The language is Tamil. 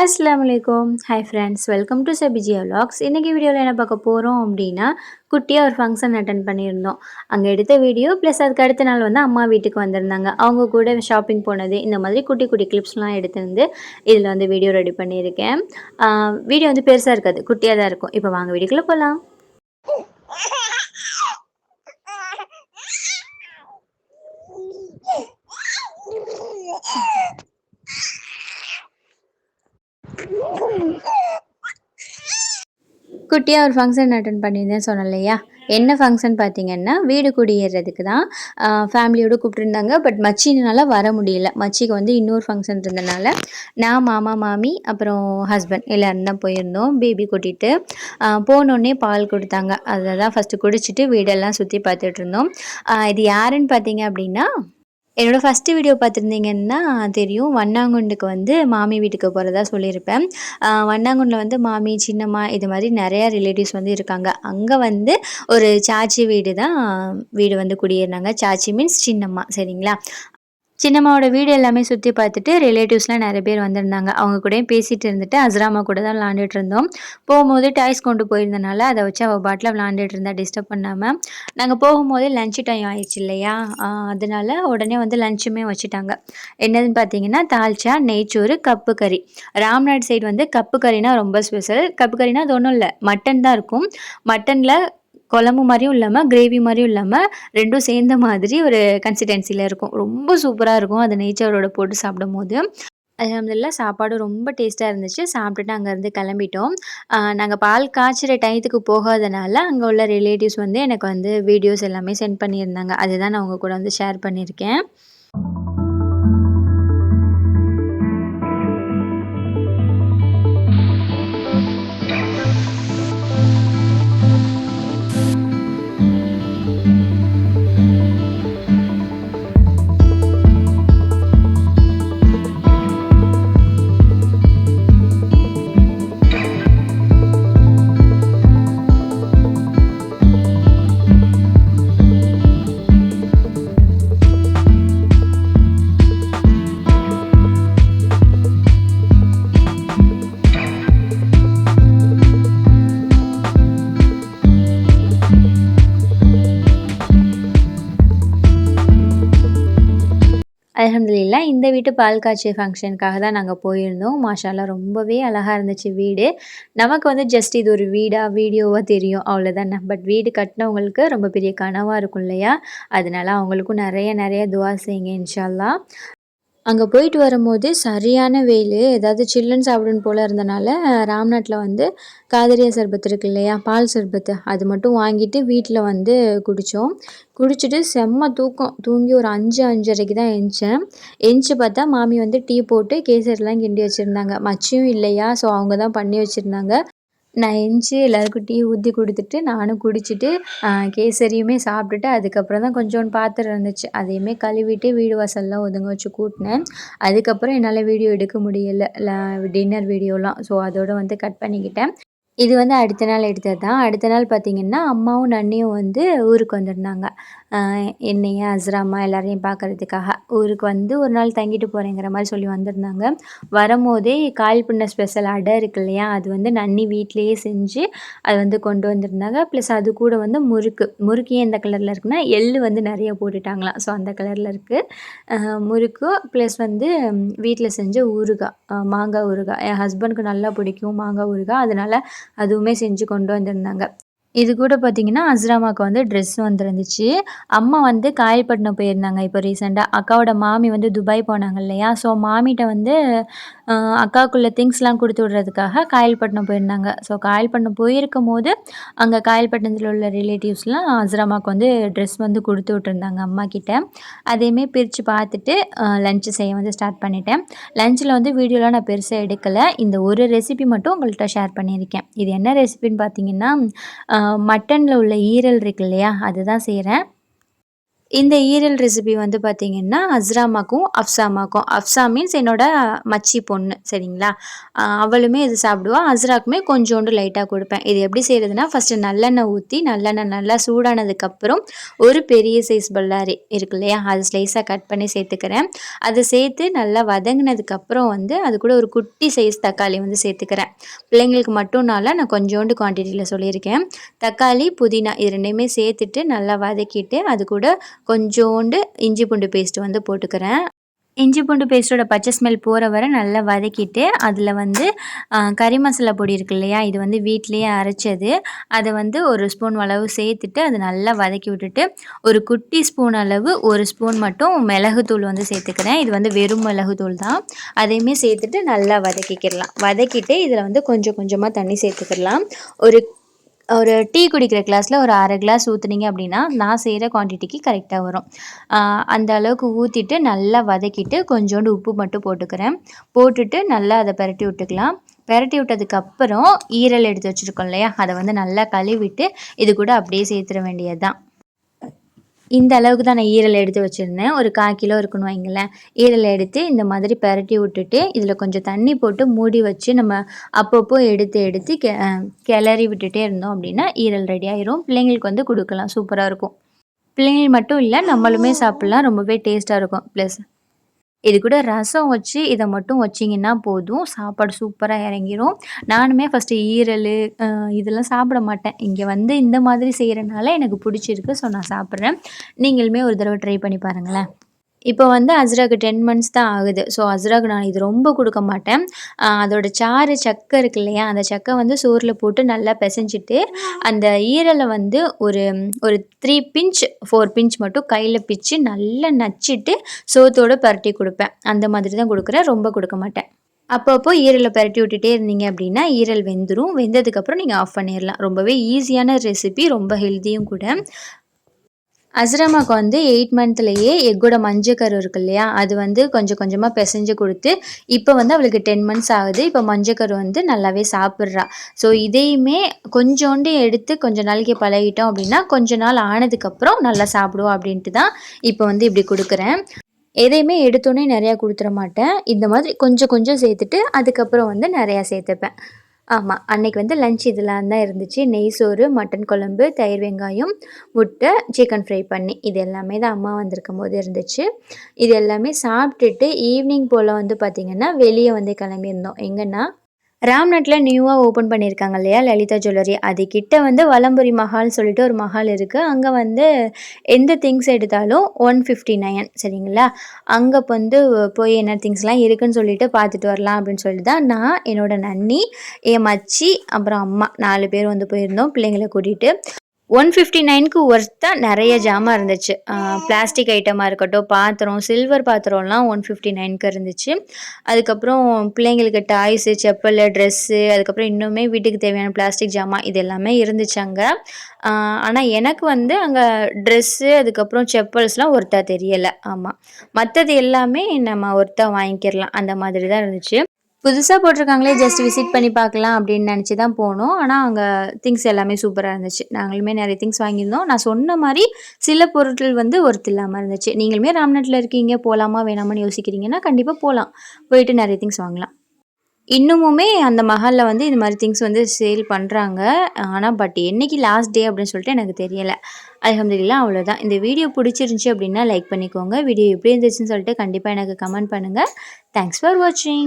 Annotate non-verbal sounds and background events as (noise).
அஸ்லாம் வலைக்கம் ஹாய் ஃப்ரெண்ட்ஸ் வெல்கம் டு செபிஜியா vlogs இன்றைக்கி வீடியோவில் என்ன பார்க்க போகிறோம் அப்படின்னா குட்டியாக ஒரு ஃபங்க்ஷன் அட்டன் பண்ணியிருந்தோம். அங்கே எடுத்த வீடியோ ப்ளஸ் அதுக்கு அடுத்த நாள் வந்து அம்மா வீட்டுக்கு வந்திருந்தாங்க. அவங்க கூட ஷாப்பிங் போனது இந்த மாதிரி குட்டி குட்டி கிளிப்ஸ்லாம் எடுத்து வந்து இதில் வந்து வீடியோ ரெடி பண்ணியிருக்கேன். வீடியோ வந்து பெருசாக இருக்காது குட்டியாக தான் இருக்கும். இப்போ வாங்க வீடியோக்குள்ளே போகலாம் (laughs) குட்டியாக ஒரு ஃபங்க்ஷன் அட்டன் பண்ணியிருந்தேன் சொன்னேன் இல்லையா என்ன ஃபங்க்ஷன் பார்த்தீங்கன்னா வீடு குடியேறதுக்கு தான் ஃபேமிலியோடு கூப்பிட்டுருந்தாங்க. பட் மச்சினால வர முடியல. மச்சிக்கு வந்து இன்னொரு ஃபங்க்ஷன் இருந்தனால நான் மாமா மாமி அப்புறம் ஹஸ்பண்ட் எல்லோரும் தான் போயிருந்தோம். பேபி கூட்டிகிட்டு போனோடனே பால் கொடுத்தாங்க. அதை தான் ஃபஸ்ட்டு குடிச்சிட்டு வீடெல்லாம் சுற்றி பார்த்துட்டு இருந்தோம். இது யாருன்னு பார்த்தீங்க அப்படின்னா என்னோடய ஃபஸ்ட்டு வீடியோ பார்த்துருந்தீங்கன்னா தெரியும். வண்ணாங்குண்டுக்கு வந்து மாமி வீட்டுக்கு போகிறதா சொல்லியிருப்பேன். வண்ணாங்குண்டில் வந்து மாமி சின்னம்மா இது மாதிரி நிறையா ரிலேட்டிவ்ஸ் வந்து இருக்காங்க. அங்கே வந்து ஒரு சாச்சி வீடு தான் வீடு வந்து குடியேறினாங்க. சாச்சி மீன்ஸ் சின்னம்மா சரிங்களா? சின்னம்மாவோட வீடு எல்லாமே சுற்றி பார்த்துட்டு ரிலேட்டிவ்ஸ்லாம் நிறைய பேர் வந்திருந்தாங்க. அவங்க கூடயும் பேசிகிட்டு இருந்துட்டு அஸ்ராமா கூட தான் விளாண்டுட்டு இருந்தோம். போகும்போது டாய்ஸ் கொண்டு போயிருந்தனால அதை வச்சு அவள் பாட்டில் விளாண்டுட்டு இருந்தா டிஸ்டர்ப் பண்ணாமல் நாங்கள் போகும்போது லன்ச் டைம் ஆயிடுச்சு இல்லையா? அதனால உடனே வந்து லஞ்சுமே வச்சுட்டாங்க. என்னதுன்னு பார்த்தீங்கன்னா தால்ச்சா நெய்ச்சோறு கப்பு கறி. ராம்நாட் சைடு வந்து கப்பு கறினா ரொம்ப ஸ்பெஷல் கப்பு கறினா அது ஒன்றும் இல்லை மட்டன் தான் இருக்கும். மட்டனில் குழம்பு மாதிரியும் இல்லாமல் கிரேவி மாதிரியும் இல்லாமல் ரெண்டும் சேர்ந்த மாதிரி ஒரு கன்சிஸ்டன்சியில் இருக்கும். ரொம்ப சூப்பராக இருக்கும். அது நெய்ச்சோரோட போட்டு சாப்பிடும் போது அலமதுல்லா சாப்பாடு ரொம்ப டேஸ்ட்டாக இருந்துச்சு. சாப்பிட்டுட்டு அங்கேருந்து கிளம்பிட்டோம். நாங்கள் பால் காய்ச்சிற டயத்துக்கு போகாதனால அங்கே உள்ள ரிலேட்டிவ்ஸ் வந்து எனக்கு வந்து வீடியோஸ் எல்லாமே சென்ட் பண்ணியிருந்தாங்க. அதுதான் நான் உங்கள் கூட வந்து ஷேர் பண்ணியிருக்கேன். அலமதுல்லா இந்த வீட்டு பால் காய்ச்சி ஃபங்க்ஷனுக்காக தான் நாங்கள் போயிருந்தோம். மாஷாலாம் ரொம்பவே அழகாக இருந்துச்சு வீடு. நமக்கு வந்து ஜஸ்ட் இது ஒரு வீடாக வீடியோவாக தெரியும். அவ்வளோதானே பட் வீடு கட்டினவங்களுக்கு ரொம்ப பெரிய கனவாக இருக்கும் இல்லையா? அதனால அவங்களுக்கும் நிறைய நிறைய துவா செய்யுங்க இன்ஷால்லா அங்கே போயிட்டு வரும்போது சரியான வெயில். ஏதாவது சில்லுன்னு சாப்பிடணும் போல் இருந்தனால ராம்நாட்டில் வந்து காதரியா சர்பத் இருக்கு இல்லையா பால் சர்பத்து அது மட்டும் வாங்கிட்டு வீட்டில் வந்து குடித்தோம் குடிச்சிட்டு செம்ம தூக்கம். தூங்கி ஒரு அஞ்சு அஞ்சரைக்கு தான் எழுந்தேன் எழுந்து பார்த்தா மாமி வந்து டீ போட்டு கேசரிலாம் கிண்டி வச்சுருந்தாங்க. மச்சியும் இல்லையா ஸோ அவங்க தான் பண்ணி வச்சுருந்தாங்க. நான் எந்திச்சி எல்லாருக்கும் டீ ஊற்றி கொடுத்துட்டு நானும் குடிச்சிட்டு கேசரியுமே சாப்பிட்டுட்டு அதுக்கப்புறம் தான் கொஞ்சோண்டு பாத்திரம் இருந்துச்சு. அதையுமே கழுவிட்டு வீடு வாசல்லாம் ஒதுங்க வச்சு கூட்டினேன். அதுக்கப்புறம் என்னால் வீடியோ எடுக்க முடியலை. டின்னர் வீடியோலாம். ஸோ அதோட வந்து கட் பண்ணிக்கிட்டேன். இது வந்து அடுத்த நாள் எடுத்தது தான் அடுத்த நாள் பார்த்திங்கன்னா அம்மாவும் நன்னியும் வந்து ஊருக்கு வந்திருந்தாங்க. என்னைய அஸ்ராமா எல்லாரையும் பார்க்குறதுக்காக ஊருக்கு வந்து ஒரு நாள் தங்கிட்டு போகிறேங்கிற மாதிரி சொல்லி வந்திருந்தாங்க. வரும்போதே கால் பண்ண ஸ்பெஷல் அடை இருக்கு இல்லையா அது வந்து நன்னி வீட்டிலையே செஞ்சு அது வந்து கொண்டு வந்திருந்தாங்க. ப்ளஸ் அது கூட வந்து முறுக்கு. முறுக்கு ஏன் எந்த கலரில் இருக்குன்னா எள்ளு வந்து நிறைய போட்டுட்டாங்களாம். ஸோ அந்த கலரில் இருக்குது முறுக்கு ப்ளஸ் வந்து வீட்டில் செஞ்ச ஊறுகாய். மாங்காய் ஊறுகாய். என் ஹஸ்பண்டுக்கு நல்லா பிடிக்கும் மாங்காய் ஊறுகாய். அதனால் அதுவுமே செஞ்சு கொண்டு வந்திருந்தாங்க. இது கூட பார்த்திங்கன்னா அஸ்ராமாவுக்கு வந்து ட்ரெஸ் வந்துருந்துச்சு. அம்மா வந்து காயல்பட்டினம் போயிருந்தாங்க இப்போ ரீசெண்டாக அக்காவோட மாமி வந்து துபாய் போனாங்க இல்லையா? ஸோ மாமிகிட்ட வந்து அக்காவுக்குள்ள திங்ஸ்லாம் கொடுத்து விட்றதுக்காக காயல்பட்டினம் போயிருந்தாங்க. ஸோ காயல்பட்டினம் போயிருக்கும் போது அங்கே காயல்பட்டினத்தில் உள்ள ரிலேட்டிவ்ஸ்லாம் அஸ்ராமாவுக்கு வந்து ட்ரெஸ் வந்து கொடுத்து விட்ருந்தாங்க அம்மா கிட்ட அதையுமே பிரித்து பார்த்துட்டு லஞ்சு செய்ய வந்து ஸ்டார்ட் பண்ணிட்டேன். லஞ்சில் வந்து வீடியோலாம் நான் பெருசாக எடுக்கலை. இந்த ஒரு ரெசிபி மட்டும் உங்கள்கிட்ட ஷேர் பண்ணியிருக்கேன். இது என்ன ரெசிபின்னு பார்த்தீங்கன்னா மட்டனில் உள்ள ஈரல் இருக்கு இல்லையா அதுதான் செய்கிறேன் இந்த ஈரல் ரெசிபி வந்து பார்த்திங்கன்னா அஸ்ராமாக்கும் அஃப்சாமாக்கும் அஃப்சா மீன்ஸ் என்னோட மச்சி பொண்ணு சரிங்களா? அவளுமே இது சாப்பிடுவா. அஸ்ராக்குமே கொஞ்சோண்டு லைட்டாக கொடுப்பேன். இது எப்படி செய்கிறதுனா ஃபஸ்ட்டு நல்லெண்ணெய் ஊற்றி நல்லெண்ணெய் நல்லா சூடானதுக்கப்புறம் ஒரு பெரிய சைஸ் பல்லாரி இருக்கு இல்லையா? அது ஸ்லைஸாக கட் பண்ணி சேர்த்துக்கிறேன். அதை சேர்த்து நல்லா வதங்கினதுக்கப்புறம் வந்து அது கூட ஒரு குட்டி சைஸ் தக்காளி வந்து சேர்த்துக்கிறேன். பிள்ளைங்களுக்கு மட்டும்னால நான் கொஞ்சோண்டு குவான்டிட்டியில் சொல்லியிருக்கேன். தக்காளி புதினா இது ரெண்டையுமே சேர்த்துட்டு நல்லா வதக்கிட்டு அது கூட கொஞ்சோண்டு இஞ்சி பூண்டு பேஸ்ட்டு வந்து போட்டுக்கிறேன். இஞ்சி பூண்டு பேஸ்ட்டோட பச்சை ஸ்மெல் போகிற வரை நல்லா வதக்கிட்டு அதில் வந்து கறி மசாலா பொடி இருக்கு இல்லையா இது வந்து வீட்லேயே அரைச்சது. அதை வந்து ஒரு ஸ்பூன் அளவு சேர்த்துட்டு அதை நல்லா வதக்கி விட்டுட்டு ஒரு குட்டி ஸ்பூன் அளவு ஒரு ஸ்பூன் மட்டும் மிளகுத்தூள் வந்து சேர்த்துக்கிறேன். இது வந்து வெறும் மிளகுத்தூள் தான். அதையுமே சேர்த்துட்டு நல்லா வதக்கிக்கிடலாம் வதக்கிட்டு இதில் வந்து கொஞ்சம் கொஞ்சமாக தண்ணி சேர்த்துக்கிடலாம் ஒரு ஒரு டீ குடிக்கிற கிளாஸில் ஒரு அரை கிளாஸ் ஊற்றுனீங்க அப்படின்னா நான் செய்கிற குவான்டிட்டிக்கு கரெக்டாக வரும். அந்த அளவுக்கு ஊற்றிட்டு நல்லா வதக்கிட்டு கொஞ்சோண்டு உப்பு மட்டும் போட்டுக்கிறேன். போட்டுட்டு நல்லா அதை பரட்டி விட்டுக்கலாம். பரட்டி விட்டதுக்கப்புறம் ஈரல் எடுத்து வச்சுருக்கோம் இல்லையா? அதை வந்து நல்லா கழுவிட்டு இது கூட அப்படியே சேர்த்துட வேண்டியது தான் இந்த அளவுக்கு தான் நான் ஈரல் எடுத்து வச்சுருந்தேன். ஒரு கால் கிலோ இருக்குன்னு வைங்களேன். ஈரல் எடுத்து இந்த மாதிரி பரட்டி விட்டுட்டு இதில் கொஞ்சம் தண்ணி போட்டு மூடி வச்சு நம்ம அப்பப்போ எடுத்து எடுத்து கெ கிளறி விட்டுட்டே இருந்தோம் அப்படின்னா ஈரல் ரெடி ஆயிரும். பிள்ளைங்களுக்கு வந்து கொடுக்கலாம். சூப்பராக இருக்கும். பிள்ளைங்கள் மட்டும் இல்லை நம்மளுமே சாப்பிட்லாம். ரொம்பவே டேஸ்ட்டாக இருக்கும். ப்ளஸ் இது கூட ரசம் வச்சு இதை மட்டும் வச்சிங்கன்னா போதும். சாப்பாடு சூப்பராக இறங்கிரும். நானுமே ஃபஸ்ட்டு ஈரல் இதெல்லாம் சாப்பிட மாட்டேன். இங்கே வந்து இந்த மாதிரி செய்கிறனால எனக்கு பிடிச்சிருக்கு ஸோ நான் சாப்பிட்றேன். நீங்களுமே ஒரு தடவை ட்ரை பண்ணி பாருங்களேன். இப்போ வந்து அஸ்ராக்கு டென் மந்த்ஸ் தான் ஆகுது. ஸோ அஸ்ராக்கு நான் இது ரொம்ப கொடுக்க மாட்டேன். அதோட சாறு சக்கை இருக்கு இல்லையா? அந்த சக்கை வந்து சோறில் போட்டு நல்லா பிசைஞ்சிட்டு அந்த ஈரலை வந்து ஒரு ஒரு த்ரீ பிஞ்ச் ஃபோர் பிஞ்ச் மட்டும் கையில் பிச்சு நல்லா நச்சிட்டு சோத்தோடு பரட்டி கொடுப்பேன். அந்த மாதிரி தான் கொடுக்குறேன். ரொம்ப கொடுக்க மாட்டேன். அப்பப்போ ஈரலை பரட்டி விட்டுட்டே இருந்தீங்க அப்படின்னா ஈரல் வெந்துடும் வெந்ததுக்கப்புறம் நீங்கள் ஆஃப் பண்ணிடலாம் ரொம்பவே ஈஸியான ரெசிபி ரொம்ப ஹெல்த்தியும் கூட. அஸ்ரமாக்கு வந்து எயிட் மந்த்லேயே எக்கோட மஞ்சக்கரு இருக்கு இல்லையா? அது வந்து கொஞ்சம் கொஞ்சமாக பிசைஞ்சு கொடுத்து இப்போ வந்து அவளுக்கு டென் மந்த்ஸ் ஆகுது. இப்போ மஞ்சக்கரு வந்து நல்லாவே சாப்பிட்றா. ஸோ இதையுமே கொஞ்சோண்டு எடுத்து கொஞ்ச நாளைக்கு பழகிட்டோம் அப்படின்னா கொஞ்ச நாள் ஆனதுக்கப்புறம் நல்லா சாப்பிடுவோம் அப்படின்ட்டு தான் இப்போ வந்து இப்படி கொடுக்குறேன். எதையுமே எடுத்தோன்னே நிறையா கொடுத்துட மாட்டேன். இந்த மாதிரி கொஞ்சம் கொஞ்சம் சேர்த்துட்டு அதுக்கப்புறம் வந்து நிறையா சேர்த்துப்பேன். ஆமாம் அன்றைக்கி வந்து லஞ்ச் இதெல்லாம் தான் இருந்துச்சு. நெய் சோறு மட்டன் குழம்பு தயிர் வெங்காயம் முட்டை சிக்கன் ஃப்ரை பண்ணி. இது எல்லாமே தான் அம்மா வந்திருக்கும் போது இருந்துச்சு. இது எல்லாமே சாப்பிட்டுட்டு ஈவினிங் போல் வந்து பார்த்திங்கன்னா வெளியே வந்து கிளம்பியிருந்தோம். எங்கன்னா ராம்நாட்டில் நியூவாக ஓப்பன் பண்ணியிருக்காங்க இல்லையா? லலிதா ஜுவல்லரி. அது வந்து வலம்புரி மஹால்னு சொல்லிட்டு ஒரு மஹால் இருக்குது அங்கே வந்து எந்த திங்ஸ் எடுத்தாலும் ஒன் ஃபிஃப்டி நைன் சரிங்களா? அங்கே வந்து போய் என்ன திங்ஸ்லாம் இருக்குன்னு சொல்லிட்டு பார்த்துட்டு வரலாம் அப்படின்னு சொல்லிட்டு தான் நான் என்னோடய நன்னி என் மச்சி அப்புறம் அம்மா நாலு பேர் வந்து போயிருந்தோம். பிள்ளைங்களை கூட்டிகிட்டு ஒன் ஃபிஃப்டி நைனுக்கு ஒர்த்தாக நிறைய ஜாமான் இருந்துச்சு. பிளாஸ்டிக் ஐட்டமாக இருக்கட்டும் பாத்திரம் சில்வர் பாத்திரம்லாம் ஒன் ஃபிஃப்டி நைனுக்கு இருந்துச்சு. அதுக்கப்புறம் பிள்ளைங்களுக்கு டாய்ஸு செப்பல் ட்ரெஸ்ஸு அதுக்கப்புறம் இன்னுமே வீட்டுக்கு தேவையான பிளாஸ்டிக் ஜாமான் இது எல்லாமே இருந்துச்சு அங்கே. ஆனால் எனக்கு வந்து அங்கே ட்ரெஸ்ஸு அதுக்கப்புறம் செப்பல்ஸ்லாம் ஒருத்தா தெரியலை. ஆமாம் மற்றது எல்லாமே நம்ம ஒருத்தா வாங்கிக்கிடலாம் அந்த மாதிரி தான் இருந்துச்சு. புதுசாக போட்டிருக்காங்களே ஜஸ்ட் விசிட் பண்ணி பார்க்கலாம் அப்படின்னு நினச்சி தான் போனோம். ஆனால் அங்கே திங்ஸ் எல்லாமே சூப்பராக இருந்துச்சு. நாங்களுமே நிறைய திங்ஸ் வாங்கியிருந்தோம். நான் சொன்ன மாதிரி சில பொருட்கள் வந்து ஒருத்து இல்லாமல் இருந்துச்சு. நீங்களுமே ராம்நாட்டில் இருக்கீங்க போகலாமா வேணாமான்னு யோசிக்கிறீங்கன்னா கண்டிப்பாக போகலாம் போயிட்டு நிறைய திங்ஸ் வாங்கலாம். இன்னுமுமே அந்த மஹாலில் வந்து இது மாதிரி திங்ஸ் வந்து சேல் பண்ணுறாங்க ஆனால் பட் என்றைக்கு லாஸ்ட் டே அப்படின்னு சொல்லிட்டு எனக்கு தெரியலை. அலமதுல்லா அவ்வளோதான் இந்த வீடியோ பிடிச்சிருந்துச்சி அப்படின்னா லைக் பண்ணிக்கோங்க. வீடியோ எப்படி இருந்துச்சுன்னு சொல்லிட்டு கண்டிப்பாக எனக்கு கமெண்ட் பண்ணுங்கள் தேங்க்ஸ் ஃபார் வாட்சிங்